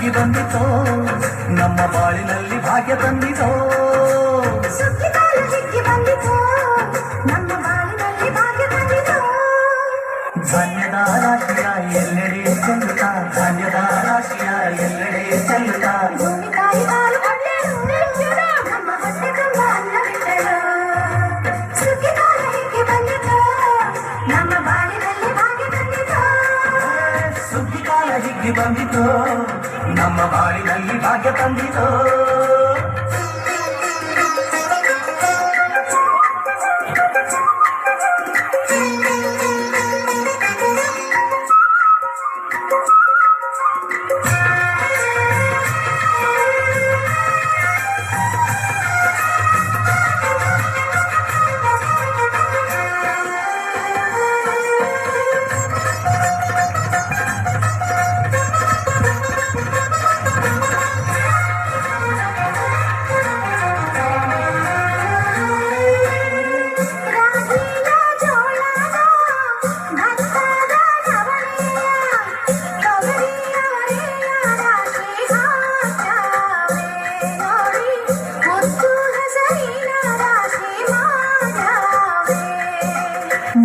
ಸುಗ್ಗಿ ಬಂದಿತೋ ನಮ್ಮ ಬಾಳಿನಲ್ಲಿ ಭಾಗ್ಯ ತಂದಿತೋ. ಧನ್ಯದ ರಾಶಿಯ ಎಲ್ಲೆಡೆ ಚೆಲ್ಲುತ್ತ ಧನ್ಯದ ರಾಶಿಯ ಎಲ್ಲೆಡೆ ಚೆಲ್ಲುತ್ತ. ನಮ್ಮ ಬಾಳಿನಲ್ಲಿ ಭಾಗ್ಯ ರಾಗಿನ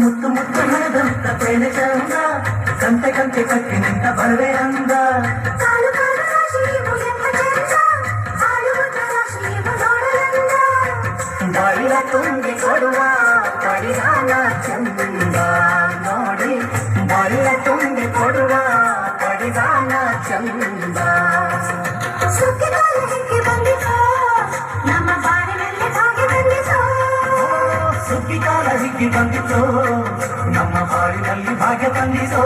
ಮುತ್ತು ಮುತ್ತು ಮನದಂತ ಪೇಳೆ ಚಂದ ಕಂತೆ ಕಂತೆ ಕಟ್ಟಿ ನಿಂತ ಬರವೆ ಅಂದ ಕಾಲು ಕಾಲು ರಾಶಿಯು ಎಂಬ ಚಂದ ಆಳುವುದ ರಾಶಿಯು ನೋಡಲಂದ ಬಾಯಿಲ ತುಂಬಿ ಕೊಡುವ ಪಡಿದಾನ ಚಂದ ನೋಡಿ ಬಾಯಿಲ ತುಂಬಿ ಕೊಡುವ ಪಡಿದಾನ ಚಂದ ಕಾಲ ಸಿಕ್ಕಿ ಬಂದಿತು ನಮ್ಮ ಬಾಳಿನಲ್ಲಿ ಭಾಗ್ಯ ಬಂದಿತು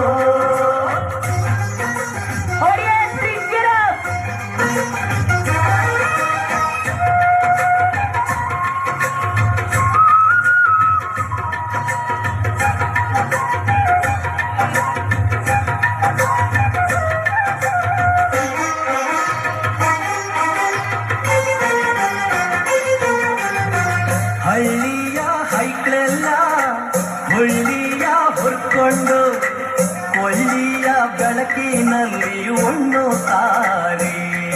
ಕೊಂಡು ಒಳ್ಳಿಯ ಬೆಳಕಿನಲ್ಲಿ ಒಂದು ತಾರಿ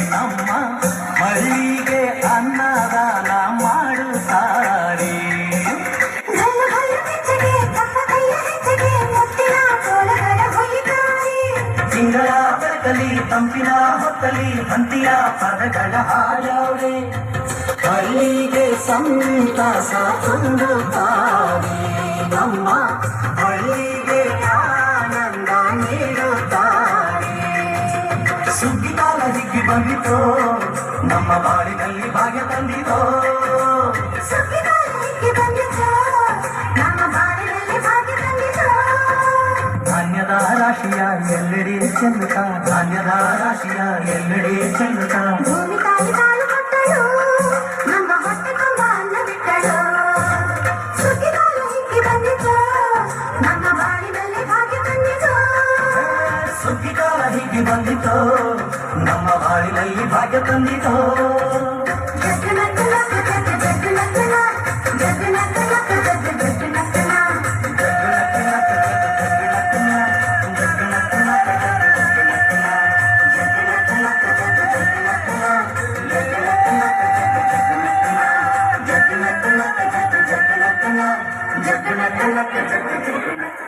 ನಮ್ಮ ಮಲ್ಲಿಗೆ ಅನ್ನದಾನ ಮಾಡುತ್ತಾರೆ ತಿಂಗಳ ಬೆಳಕಲಿ ತಂಪಿನ ಹೊತ್ತಲಿ ಹಂತಿಯ ಪದಗಳ ಹಾಡವರೇ. ಹಳ್ಳಿಗೆ ಸಂತಸ ತುಂಬುತ್ತಾರೆ. ನಮ್ಮ ಹಳ್ಳಿ ಸುಗ್ಗಿಕಾಲ ಹಿಗ್ಗಿ ಬಂದಿತೋ ನಮ್ಮ ಬಾಳಿನಲ್ಲಿ ಭಾಗ್ಯ ತಂದಿತೋ ಸುಖಿಗಾಲ ಹೆಂಗೆ ಬಂದಿತೋ ನಮ್ಮ ಬಾಳಿನಲ್ಲಿ ಭಾಗ್ಯ ಬಂದಿತೋ ಧಾನ್ಯದ ರಾಶಿಯ ಎಲ್ಲೆಡೆ ಚೆಲ್ಲುತ್ತ ಧಾನ್ಯದ ರಾಶಿಯ ಎಲ್ಲೆಡೆ ಚೆಲ್ಲುತ್ತ ಭೂಮಿ ತಾಯಿ ಕಾಲು ಕೊಟ್ಟಳು ನಮ್ಮ ಹೊಟ್ಟೆ ತುಂಬ ಅನ್ನ ಬಿಟ್ಟಳು ಸುಖಿಗಾಲ ಹೆಂಗೆ ಬಂದಿತೋ ನಮ್ಮ ಬಾಳಿನಲ್ಲಿ ಭಾಗ್ಯ ಬಂದಿತೋ ಸುಗ್ಗಿಕಾಲ ಹೀಗೆ ಬಂದಿತೋ ನಮ್ಮ ಬಾಳಿನಲ್ಲಿ ಭಾಗ್ಯ ತಂದಿತೋ ಜಗ್ಗು ನಗ್ಗು ನಗ್ಗು ಜಗ್ಗು